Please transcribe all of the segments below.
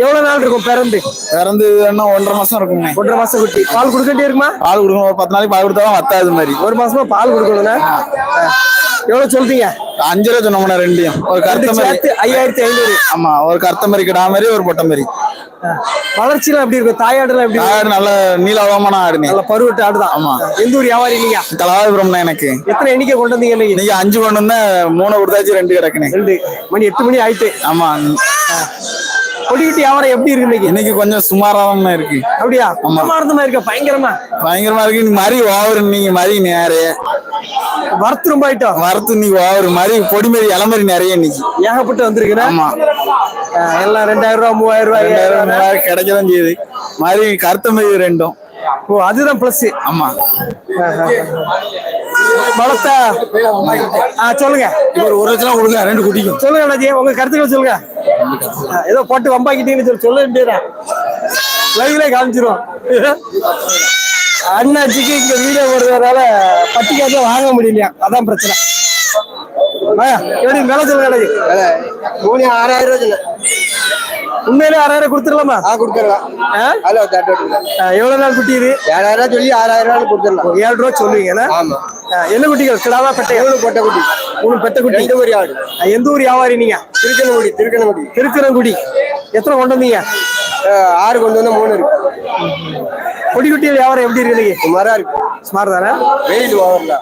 எவ்வளவு நாள் இருக்கும் பிறந்து? பிறந்து என்ன ஒன்றரை மாசம் இருக்குங்க. ஒன்றரை மாசம் குட்டி. பால் கொடுக்கட்டே இருக்குமா? பால் கொடுக்கணும். ஒரு பத்து நாளைக்கு பால் கொடுத்தாலும் வத்தாது மாதிரி. ஒரு மாசமா பால் கொடுக்கணும்னா? எவ்வளவு சொல்றீங்க? அஞ்சு ரூபா சொன்னோம்னா ரெண்டையும். ஒரு கருத்த மாதிரி. ஐயாயிரத்தி ஐநூறு. ஆமா ஒரு கருத்த மாதிரி கிடா மாதிரி ஒரு பொட்டை மாதிரி. வளர்ச்சிலாம் எப்படி இருக்கும்? தாயாடுலாம் எப்படி இருக்கும்? ஆடு நல்ல நீளவமான ஆடுனே. நல்ல பருவட்டு ஆடுதான். ஆமா. எந்த ஊர் வியாபாரி நீங்க? கலாபுரம் எனக்கு. எத்தனை எண்ணிக்கை கொண்டு வந்தீங்க இன்னைக்கு? அஞ்சு கொண்டு வந்தேன் மூணு கொடுத்தாச்சு ரெண்டு கிடக்குனே. ரெண்டு. மணி எட்டு மணி ஆயிட்டு. ஆமா. கொடிக்கிட்டு வியாபாரம் எப்படி இருக்கு இன்னைக்கு? இன்னைக்கு கொஞ்சம் சுமாரா தான் இருக்கு. அப்படியா? சுத்தமா இருந்த மாதிரி இருக்கா? பயங்கரமா? பயங்கரமா இருக்கு. நீ மாதிரி ஓவர் நீங்க மாதிரி நிறைய வரத்து ரொம்ப ஆயிட்டோம் வரத்து நீ ஓவர். மாதிரி பொடி மாதிரி இலை மாதிரி நிறைய இன்னைக்கு. ஏகப்பட்டு வந்திருக்குண்ணா ஆமா. எல்லாம் ரெண்டாயிரம் ரூபாய் மூவாயிரம் ரூபாய் ரெண்டாயிரம் ரூபாய். மூவாயிரம் கிடைக்கதான் செய்யுது. மாதிரி கருத்த மாதிரி ரெண்டும். ஓ அதுதான் பிளஸ் ஆமா. வளர்த்தா ஆ சொல்லுங்க. ஒரு ஒரு லட்சம் கொடுங்க ரெண்டு குட்டிக்கும். சொல்லுங்க அண்ணாஜி. உங்க கருத்துக்கள் சொல்லுங்க. ஏதோ போட்டு வம்பாக்கிட்டீங்கன்னு சொல்லி சொல்ல வேண்டியதா லைவ்ல காமிச்சிரும். அண்ணாச்சிக்கு இங்க வீடியோ போடுறதுனால பட்டிக்காத வாங்க முடியலையா? அதான் பிரச்சனை. எப்படி மேல சொல்லுங்க அண்ணாஜி. மூணு ஆறாயிரம் ரூபாய். உண்மையிலே ஆறாயிரம் கொடுத்துடலாமா? ஆ கொடுத்துடலாம். ஆ, எவ்வளவு நாள் குட்டி இது? ஏழாயிரம் சொல்லி ஆறாயிரம் ரூபாய் கொடுத்துடலாம் ஏழு ரூபா சொல்லுவீங்கண்ணா ஆமா. என்ன குட்டிகள்? கிடாவா பெட்டையா? மூணு பொட்டை குட்டி. மூணு பெட்ட குட்டி. ரெண்டு ஒரு ஆடு எந்த ஊர் வியாபாரி நீங்க? திருக்கணங்குடி திருக்கணங்குடி திருக்குறங்குடி எத்தனை கொண்டு வந்தீங்க? ஆறு கொண்டு வந்தா மூணு இருக்கு. கொடி குட்டியில் வியாபாரம் எப்படி இருக்கு இன்னைக்கு? சுமாரா இருக்கு. சுமார் தானே? வெயில் ஓவர்ல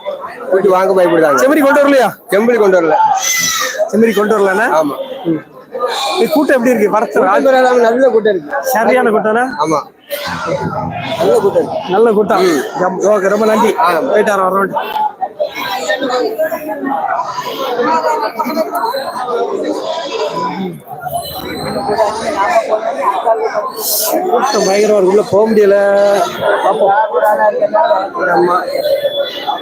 குட்டி வாங்க பயப்படுதாங்க செம்மறி கொண்டு வரலையா? செம்பிளி கொண்டு வரல. செம்மறி கொண்டு வரலண்ணா ஆமா. கூட்டம் எப்படி இருக்கு? வரத்து நல்ல கூட்டம் இருக்கு. சரியான கூட்டம்னா ஆமா நல்ல கூட்டம் நல்ல கூட்டம். ஓகே ரொம்ப நன்றி. போயிட்டு வரோம் கூட்டம் பயங்கரமா இருக்கு. உள்ள போக முடியல. பார்ப்போம்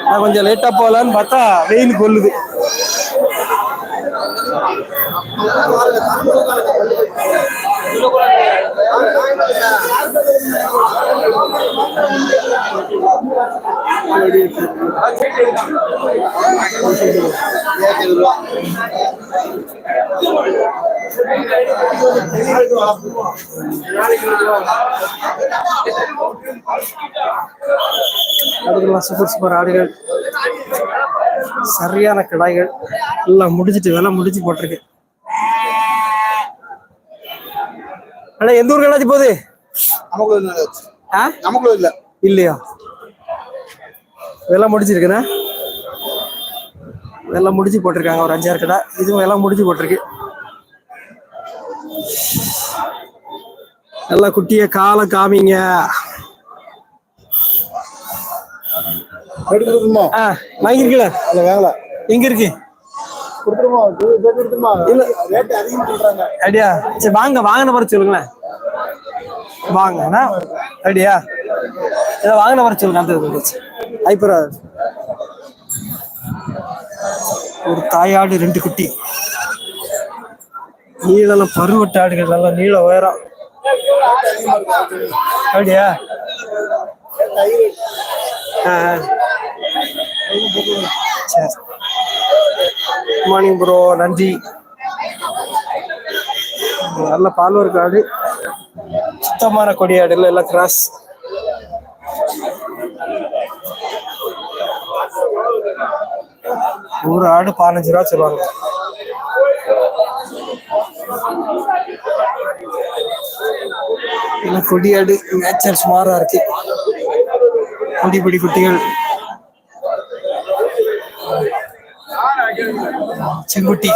நான் கொஞ்சம் லேட்டா போகலான்னு பார்த்தா வெயில் கொல்லுது அடுத்தலாம் சூப்பர் சூப்பர் ஆடுகள். சரியான கடாய்கள். எல்லாம் முடிஞ்சிட்டு வேலை முடிச்சு போட்டிருக்கு. அண்ணா எந்த ஊர் கடாச்சி போகுது? ஆ? நமக்குள்ள இல்ல. இல்லையா? இதெல்லாம் முடிஞ்சிருக்குண்ணா இதெல்லாம் முடிஞ்சு போட்டிருக்காங்க ஒரு அஞ்சாறு கடை. இதுவும் எல்லாம் முடிஞ்சு போட்டிருக்கு. எல்லாம் குட்டிய காலம் காமிங்க. வாங்கிருக்கீங்களா? இல்ல வேலை எங்க இருக்கு? அப்படியா சரி வாங்க வாங்கின வர சொல்லுங்களேன். வாங்கண்ணா அப்படியா ஏதோ வாங்கின வர சொல்லுங்க அந்த ஐப்பரா ஒரு தாயாடு ரெண்டு குட்டி. நீளம் பருவட்ட ஆடுகள் நல்லா நீள உயரம். அப்படியா ஆ குட் மார்னிங் ப்ரோ நன்றி. நல்ல பால் ஒரு சுத்தமான கொடியாடு இல்லை எல்லாம் கிராஸ் ஒரு ஆடு பதினஞ்சு ரூபா சொல்லுவாங்க. கொடியாடு நேச்சர் சுமாரா இருக்கு. கொடி பொடி குட்டிகள். செங்குட்டி.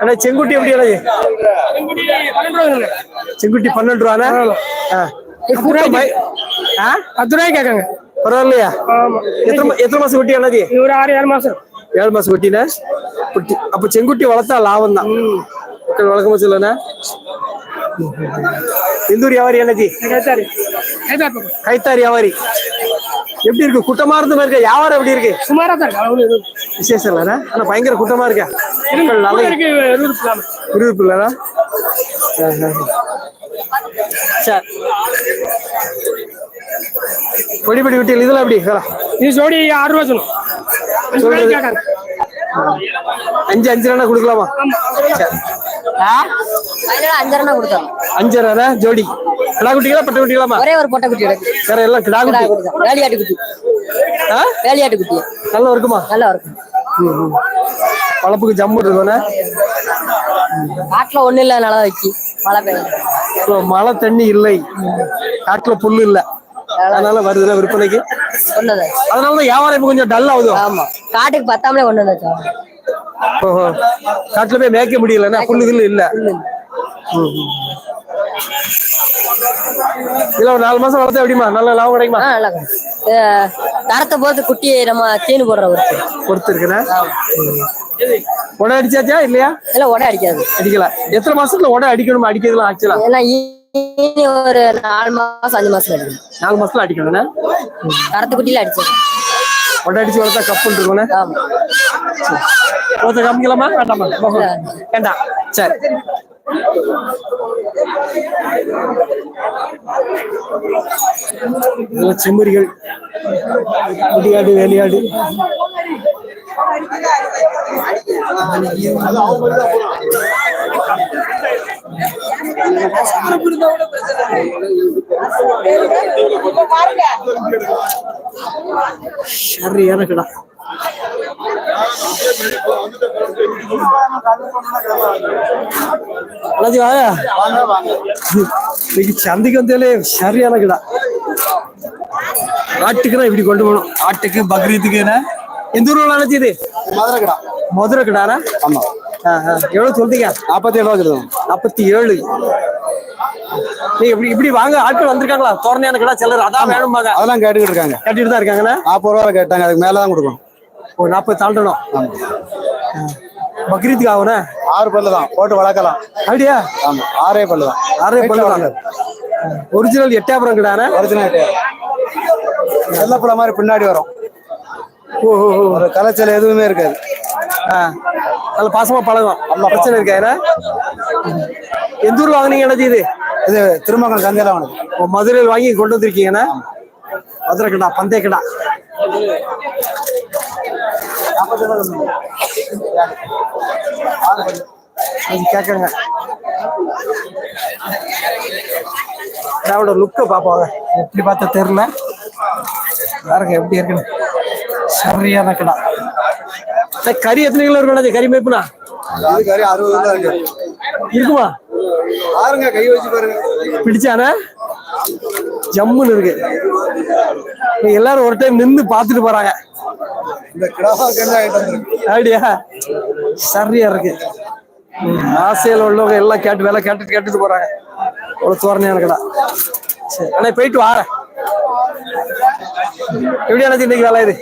அண்ணா செங்குட்டி எப்படி செங்குட்டி பன்னெண்டு ரூபாண்ணா? பத்து ரூபாய்க்கு கேட்காங்க. பரவாயில்லையா? எத்தனை எத்தனை மாசம் குட்டி அண்ணாஜி ஒரு ஆறு ஏழு மாசம். ஏழு மாசம் குட்டினா குட்டி அப்ப செங்குட்டி வளர்த்தா லாபம் தான் வளர்க்க சொல்லண்ணா எந்த ஊர் வியாபாரி கேட்டாரு கைத்தாரி. வியாபாரி எப்படி இருக்கு? கூட்டமா இருந்த மாதிரி இருக்கா? வியாபாரம் எப்படி இருக்கு? சுமாரா தான் விசேஷம் இல்லைண்ணா ஆனா பயங்கர கூட்டமா இருக்கா. விருப்பம் இல்லைண்ணா சரி. கொடிப்படி விட்டியல் இதெல்லாம் எப்படி? இது ஜோடி ஆறு ரூபா சொல்லும் அஞ்சு அஞ்சு ரூபா கொடுக்கலாமா? அஞ்சரை கொடுத்தோம் அஞ்சு ரூபா ஜோடி. கிடா குட்டிகளா பட்ட குட்டிகளாமா ஒரே ஒரு பொட்டை குட்டி வேற எல்லாம் கிடா கிடா குட்டி. வேலையாட்டு குட்டி. ஆ? வேலையாட்டு குட்டி. நல்லா இருக்குமா? நல்லா இருக்கும். வளப்புக்கு ஜம்மு இருக்கும்ண்ணே காட்டுல ஒண்ணு இல்ல நல்லா வச்சு. மழை பெய்யும் மழை தண்ணி இல்லை. காட்டுல புல்லு இல்ல. அதனால வருதுல விற்பனைக்கு? அதனாலதான் வியாபாரம் கொஞ்சம் டல் ஆகுது? ஆமா. காட்டுக்கு பத்தாமலே ஒண்ணு ஓஹோ. காட்டுல போய் மேய்க்க முடியலன்னா புல்லு கில்லு இல்ல ஒரு நாலு மாசம் வளர்த்தா எப்படிமா நல்ல லாபம் கிடைக்குமா? தரத்தை போது குட்டி நம்ம தீனு போடுற ஒரு பொறுத்து இருக்குண்ணே உடை அடிச்சாச்சா இல்லையா? இல்ல உடை அடிக்காது. அடிக்கல. எத்தனை மாசத்துல உடை அடிக்கணுமா? அடிக்கிறதுலாம் இனி ஒரு நாலு மாசம் அஞ்சு மாசம் அடிக்கும் நாலு மாசத்துல அடிக்கணும்ண்ணே? தரத்து குட்டியில அடிச்சது உடை அடிச்சு வளர்த்தா கப்புன்னு இருக்கும்ண்ணே? காமிக்கலாமா? வேண்டாமா. வேண்டாம். சரி. இதெல்லாம் செம்மறிகள். குடியாடு வேலையாடு. சரியான கடா இன்னைக்கு சந்தைக்கு வந்தாலே சரியான கடா. ஆட்டுக்குன்னா இப்படி கொண்டு போகணும். ஆட்டுக்கு பக்ரீத்துக்குன்னா எந்த ஊர்ல அண்ணாச்சி இது? மதுரை கடா மதுரை கடாரா? ஆமா. எவ்வளவு சொல்றீங்க? நாற்பத்தி ஏழு ரூபா நாற்பத்தி ஏழு. இப்படி இப்படி வாங்க ஆட்கள் வந்திருக்காங்களா? தோரணையான கடா சிலர் அதான் வேணும்பாங்க. அதெல்லாம் கேட்டுக்கிட்டு இருக்காங்க. கட்டிட்டு தான் இருக்காங்கண்ணா நாற்பது ரூபா கேட்டாங்க அதுக்கு மேல தான் கொடுக்கணும். ஒரு நாற்பது தாண்டணும். பக்ரீத்துக்கு ஆகுண்ணே ஆறு பல்லு தான். போட்டு வளர்க்கலாம். அப்படியா? ஆமா ஆறே பல்லு தான். ஆறே பல்லு தான். ஒரிஜினல் எட்டாபுரம் கடாண்ணே ஒரிஜினல் வெள்ளப்பட மாதிரி பின்னாடி வரும். ஓ ஓ, ஓ. ஒரு கலைச்சல் எதுவுமே இருக்காது. ஆ. நல்ல பாசமா பழகும். பிரச்சனை இருக்கா என்ன? எந்த ஊர்ல வாங்குனீங்க அண்ணாச்சி இது? இது திருமங்கலம் சந்தையில வாங்கினது. மதுரையில் வாங்கி கொண்டு வந்திருக்கீங்கண்ணா மதுரை கடா பந்தய கடா. கேட்கங்க அவட லுக்க பாப்பாங்க எப்படி பார்த்தா தெரியல. பாருங்க எப்படி இருக்குன்னு. சரியான கடா. கறி எத்தனை கிலோ இருக்கும்? கறி மேய்ப்புனா? கறி அறுபது இருக்கு. இருக்குமா? பாருங்க கை வச்சு பாருங்க. பிடிச்சானே? ஜம்முன்னு இருக்கு. எல்லாரும் ஒரு டைம் நின்னு பாத்துட்டு போறாங்க இந்த கிடாவா கண்ணா ஆகிட்டு வந்துருக்கு அப்படியா? சரியா இருக்கு. ஆசையில உள்ளவங்க எல்லாம் கேட்டு வேலை கேட்டு கேட்டுட்டு போறாங்க. ஒரு தோரணையான கடை சரி அண்ணா போயிட்டு வாரேன் எப்படி அண்ணாச்சி இன்னைக்கு வேலை இது?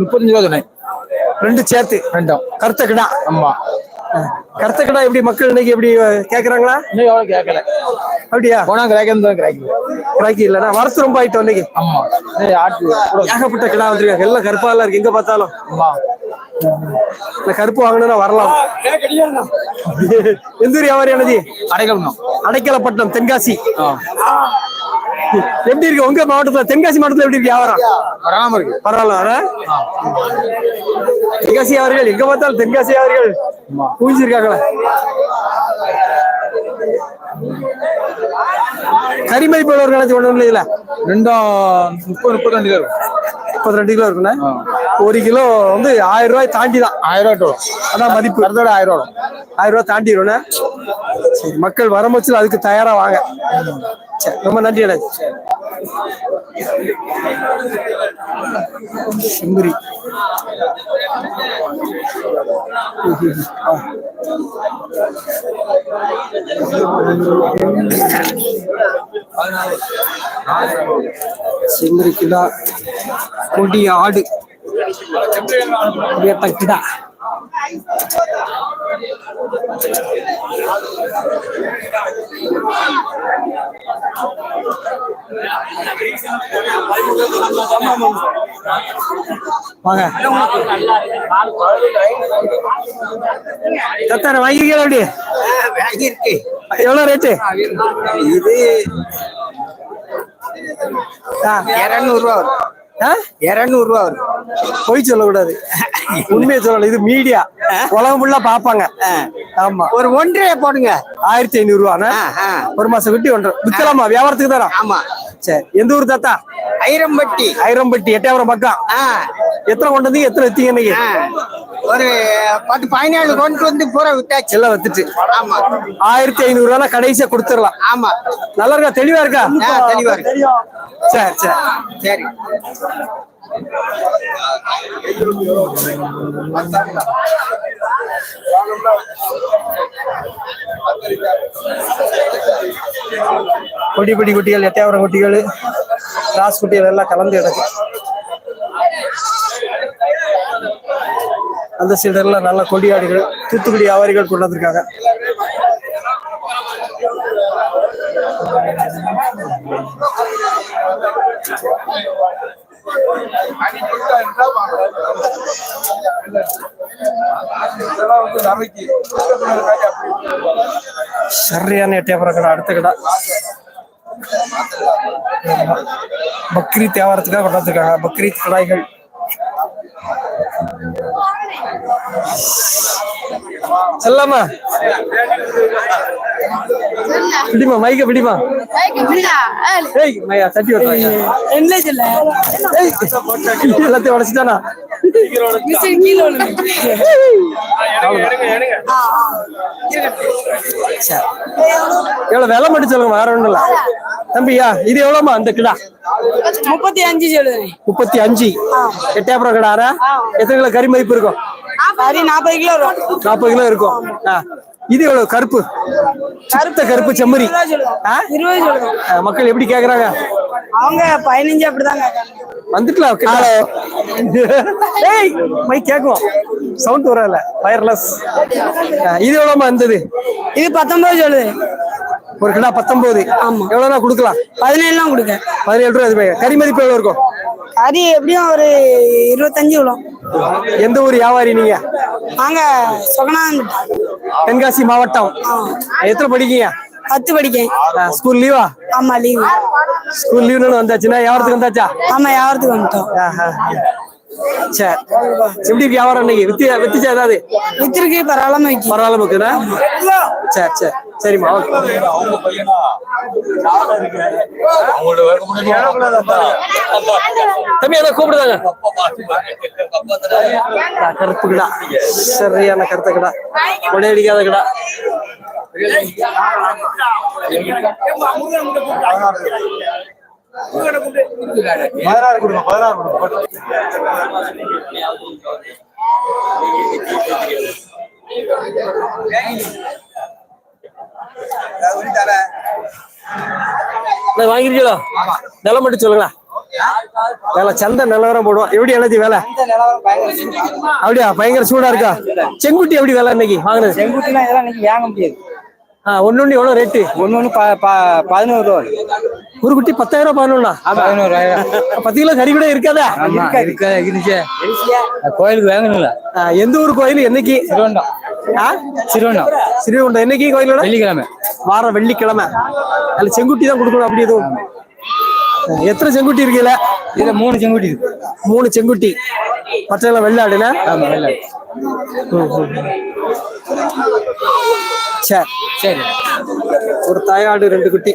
முப்பத்தஞ்சு ரூபா ரெண்டு சேர்த்து. ரெண்டும். கருத்த கடா. ஆமா. கருத்த கடா எப்படி மக்கள் இன்னைக்கு எப்படி கேக்குறாங்களா? இன்னும் எவ்வளவு கேட்கல அப்படியா? போனா கிராக்கி தான் கிராக்கி. கிராக்கி இல்லைன்னா வரத்து ரொம்ப ஆயிட்டோம் இன்னைக்கு. ஆமா. ஆட்டு ஏகப்பட்ட கிடா வந்திருக்காங்க. எல்லாம் கருப்பாலாம் இருக்கு. எங்க பார்த்தாலும். ஆமா. இந்த கருப்பு வாங்கணும்னா வரலாம். எந்த ஊர் வியாபாரி அண்ணாஜி அடைக்கணும் அடைக்கலப்பட்டினம் தென்காசி. எப்படி இருக்கு? உங்க மாவட்டத்துல தென்காசி மாவட்டத்துல எப்படி இருக்கு வியாபாரம்? வராம இருக்கு. பரவாயில்ல? தென்காசி வியாபாரிகள் எங்க பார்த்தாலும் தென்காசி வியாபாரிகள் குவிஞ்சிருக்காங்களே. கரிமதிப்பு எவ்வளவு இருக்கு ஒண்ணு இல்ல? ரெண்டும் முப்பது முப்பத்தி ரெண்டு இருக்கும். முப்பத்தி ரெண்டு கிலோ இருக்குண்ணே ஒரு கிலோ வந்து ஆயிரம் ரூபாய் தாண்டி தான் ஆயிரம் ரூபா வரும். அதான் மதிப்பு. அடுத்தோட ஆயிரம் ரூபா வரும். ஆயிரம் ரூபாய் தாண்டிடும்ண்ணே சரி மக்கள் வரம்பச்சு அதுக்கு தயாரா வாங்க. சரி ரொம்ப நன்றி அண்ணா. செம்பரி. செம்பரி கிடா கொடி ஆடு. வேட்ட கிடா. வாங்க. தத்தார வாங்கிக்கலாம் அப்படி வாங்கியிருக்கு எவ்வளவு ரேட்டு இது ஆ. இருநூறு ரூபா வரும். ஆ? இருநூறு ரூபா வரும். பொய் சொல்லக்கூடாது. உண்மையை சொல்லணும் இது மீடியா உலகம் ஃபுல்லா பாப்பாங்க ஆமா. ஒரு ஒன்றரை போடுங்க. ஆயிரத்தி ஐநூறு ரூபாண்ணா. ஒரு மாசம் குட்டி ஒன்றரை விற்கலாமா? வியாபாரத்துக்கு தானா? ஆமா. சரி. எந்த ஊர் தாத்தா? ஐரம்பட்டி. ஐரம்பட்டி எட்டாயிரம் பக்கம். எத்தனை கொண்டு வந்தீங்க? எத்தனை வித்தீங்க இன்னைக்கு. ஒரு பத்து பதினேழு கொண்டு வந்து பூரா விட்டாச்சு எல்லாம் வித்துட்டு. ஆமா. ஆயிரத்தி ஐநூறு ரூபா கடைசியா கொடுத்துடலாம். ஆமா. நல்லா இருக்கா? தெளிவா இருக்கா? தெளிவா இருக்கு. சரி சரி. சரி. கொடி பிடி குட்டிகள் எட்டாயிரம் குட்டிகள் கிராஸ் குட்டிகள் எல்லாம் கலந்து கிடக்கு. அந்த சைடெல்லாம் நல்ல கொடியாடுகள் தூத்துக்குடி வியாபாரிகள் கொண்டு வந்திருக்காங்க சரியான எட்டயபுரம் கடை அடுத்த கடை பக்ரீத் வியாபாரத்துக்காக கொண்டாந்துருக்காங்க. பக்ரீத் கடாய்கள். செல்லாமா பிடிமா மைக்க பிடிமா ஏய். மையா எல்லாத்தையும் உடச்சிட்டானா. எவ்வளவு விலை மட்டும் சொல்லுங்க வேற ஒண்ணும் இல்ல. தம்பியா இது எவ்வளவுமா அந்த கிடா? முப்பத்தி அஞ்சு முப்பத்தி அஞ்சு. எட்டாயிரம் கிடாரா? எத்தனை கிலோ கறி மதிப்பு இருக்கும்? கறி நாற்பது கிலோ வரும் நாற்பது கிலோ இருக்கும். இது எவ்வளவு? கருப்பு. கருத்த கருப்பு செம்மறி. மக்கள் எப்படி கேக்குறாங்க? அவங்க பதினஞ்சு அப்படிதான் கேட்காங்க வந்துக்கலாம் ஹலோ ஏய் மை கேக்கும் சவுண்ட் வரல வயர்லெஸ் இது எவ்வளவுமா இருந்தது இது பத்தொன்பது சொல்லுது. ஒரு கிலோ பத்தொன்பது. ஆமா. எவ்வளவுனா கொடுக்கலாம்? பதினேழுலாம் கொடுக்க பதினேழு ரூபா. கறி மதிப்பு எவ்வளவு இருக்கும்? கறி எப்படியும் ஒரு இருபத்தஞ்சு விழும். எந்த ஊர் வியாபாரி நீங்க? நாங்க தென்காசி மாவட்டம். எத்தனை படிக்கீங்க? பத்து படிக்கேன். ஸ்கூல் லீவா? ஆமா லீவு. ஸ்கூல் லீவ்னு வந்தாச்சுன்னா வியாபாரத்துக்கு வந்தாச்சா? ஆமா வியாபாரத்துக்கு வந்துட்டோம். சரி எப்படி வியாபாரம் இன்னைக்கு? வித்தி வித்துச்சா ஏதாவது? வித்திருக்கு பரவாயில்லாம வைக்கி. பரவாயில்ல இருக்குதா? சரி சரி சரிம்மா ஓகே. தம்பி என்ன கூப்பிடுதாங்க? கருப்பு கிடா சரியான கருத்த கிடா கொடையடிக்காத கிடா பதினாறு கொடுங்க பதினாறு வாங்கிருக்கீங்களா? விலை மட்டும் சொல்லுங்களா? வேலை சந்தை நிலவரம் போடுவோம். எப்படி எழுதி வேலை? அப்படியா? பயங்கர சூடா இருக்கா? செங்குட்டி எப்படி வேலை இன்னைக்கு வாங்கினது? செங்குட்டிலாம் இதெல்லாம் இன்னைக்கு வாங்க முடியாது. ஆ ஒன்னு எவ்வளவு ரேட்டு ஒன்று ஒன்று பதினோரு ரூபா ஒரு குட்டி பத்தாயிரம் பதினொன்னா பதினோரு பத்து கிலோ கறி கூட இருக்காதா? கோயிலுக்கு வாங்கணும்ல எந்த ஊர் கோயில் என்னைக்கு? திருவண்டம்? திருவண்டம் ஸ்ரீகுண்டம் என்னைக்கு கோயிலோட வெள்ளிக்கிழமை. வார வெள்ளிக்கிழமை. அதுல செங்குட்டி தான் கொடுக்கணும் அப்படி எதுவும்? எத்தனை செங்குட்டி இருக்குல்ல இதுல? மூணு செங்குட்டி இருக்கு. மூணு செங்குட்டி. மற்ற வெள்ளாடுனா ஆமா வெள்ளை சரி. சரி. ஒரு தாயாடு ரெண்டு குட்டி.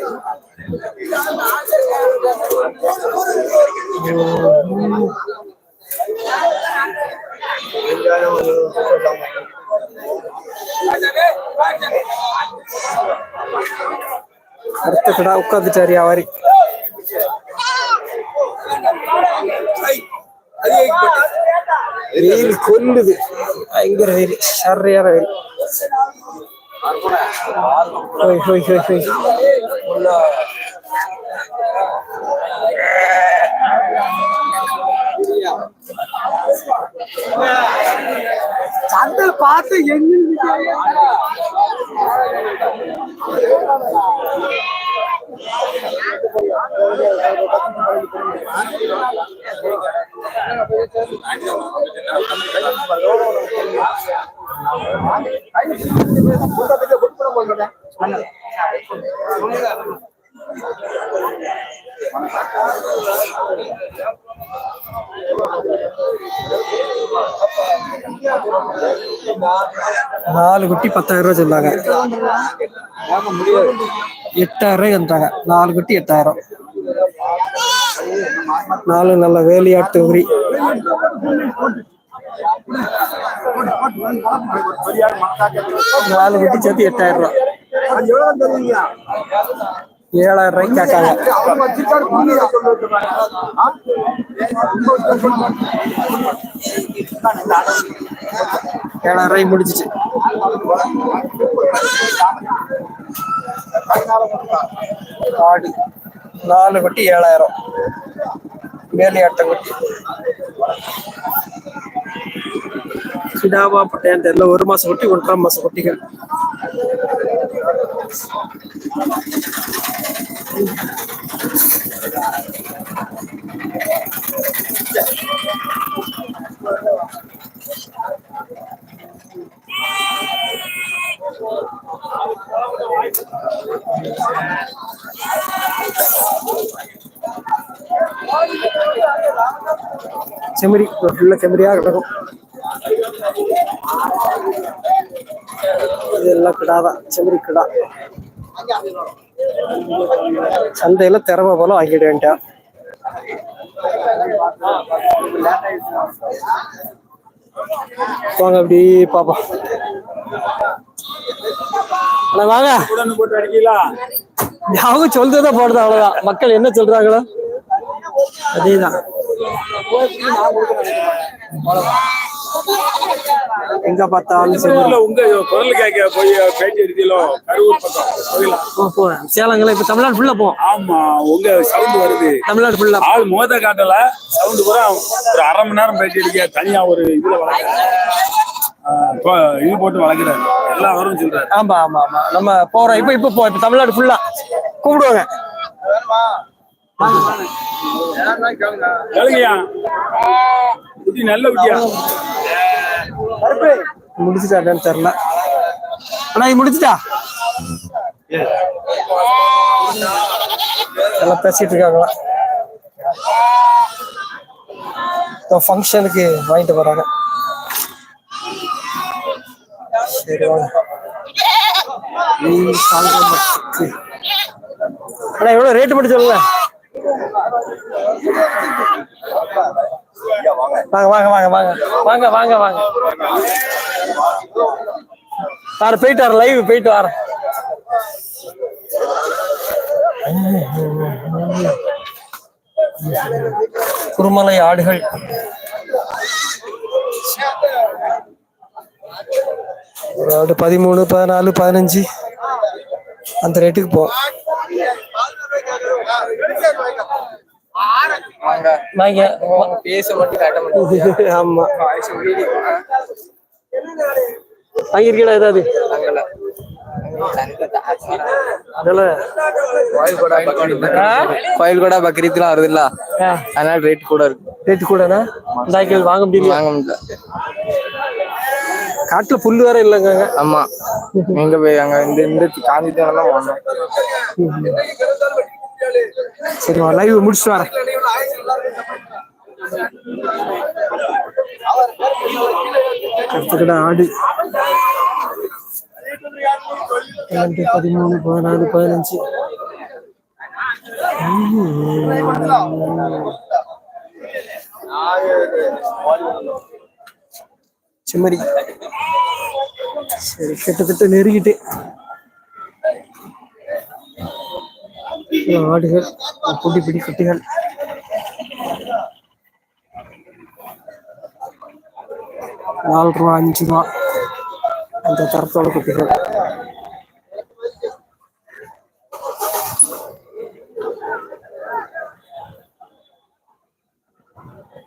அடுத்த கடா உட்காந்துட்டாரு வியாபாரி வெயில் கொல்லுது பயங்கர வெயில். சரியான வெயில். ஹோய் ஹோய் ஹோய் ஹோய் நாலு குட்டி பத்தாயிரம் ரூபா சொன்னாங்க. எட்டாயிரம் ரூபாய் நாலு குட்டி எட்டாயிரம். நாலு நல்ல வேலையாட்டு உரி. நாலு குட்டி சேர்த்து எட்டாயிரம் ரூபாய் ஏழாயிரம் ரூபாய்க்கு கேட்காங்க ஏழாயிரம் ரூபாய் முடிச்சிச்சு ஆடு. நாலு குட்டி ஏழாயிரம். வேலையாட்ட கட்டி. சிடாவா பட்டையான் தெரியல ஒரு மாசம் குட்டி ஒன்றாம் மாசம் குட்டிகள். செமரி ஃபுல்லாக செமரியாக கிடக்கும். இதெல்லாம் கிடாதான் செமரி கிடா. சந்தையில திறமை போல வாங்கிட வேண்டாம் வாங்க அப்படி பாப்பா வாங்க. அவங்க சொல்றதை போடுறது அவ்வளவுதான். மக்கள் என்ன சொல்றாங்களோ அதேதான். எங்க பார்த்தாலும் செம்மறி உங்க குரல் கேட்க போய் பேட்டி எடுத்தீங்களோ? கரூர் பக்கம் போயிடலாம் போ- போறேன் சேலங்கள இப்ப தமிழ்நாடு ஃபுல்லா போவோம் ஆமா உங்க சவுண்ட் வருது. தமிழ்நாடு ஃபுல்லா ஆள் மோத காட்டல. சவுண்ட் பூரா ஒரு அரை மணி நேரம் பேட்டி அடிக்க தனியா ஒரு இதுல இது போட்டு வளர்க்குறாரு. எல்லாம் வரும் சொல்றாரு. ஆமா ஆமா ஆமா. நம்ம போறோம். இப்ப இப்ப போ. இப்ப தமிழ்நாடு ஃபுல்லா கூப்பிடுவாங்க. கேளுங்கய்யா குட்டி நல்ல குட்டியா? முடிச்சுட்டா என்னன்னு தெரியல. அண்ணா இது முடிச்சுட்டா? எல்லாம் பேசிட்டு இருக்காங்களா? ஃபங்க்ஷனுக்கு வாங்கிட்டு போறாங்க. சரி வாங்க. நீ சாயந்தரத்துக்கு. அண்ணா எவ்வளவு ரேட்டு மட்டும் சொல்லுங்க. வாங்க வாங்க வாங்க வாங்க. வாங்க வாங்க வாங்க. வர போயிட்டு வர லைவ் போயிட்டு வர குருமலை ஆடுகள். ஒரு ஆடு பதிமூணு பதினாலு பதினஞ்சு. அந்த ரேட்டுக்கு போ. வாங்க. பேச மட்டும் காட்ட மாட்டேன் ஆமா. வாங்கிருக்கீங்களா ஏதாவது? கோயில் கூட பக்ரீத்லாம் வருதுல்ல. அதனால ரேட் கூட இருக்கு. ரேட்டு கூடனா? வாங்க முடியல வாங்க முடியல. காட்டுல புல்லு வேற இல்லைங்க ஆமா. எங்க போய் அங்க இந்த இந்த காந்தி தான் போனோம் சரி லைவ் முடிச்சுட்டு வரேன். அடுத்த ஆடு. ரெண்டு பதிமூணு பதினாலு பதினஞ்சு. சரி கிட்டத்தட்ட நெருங்கிட்டு ஆடுகள் குட்டி பிடி குட்டிகள் நாலு ரூபா அஞ்சு ரூபா அந்த தரத்தோட குட்டிகள்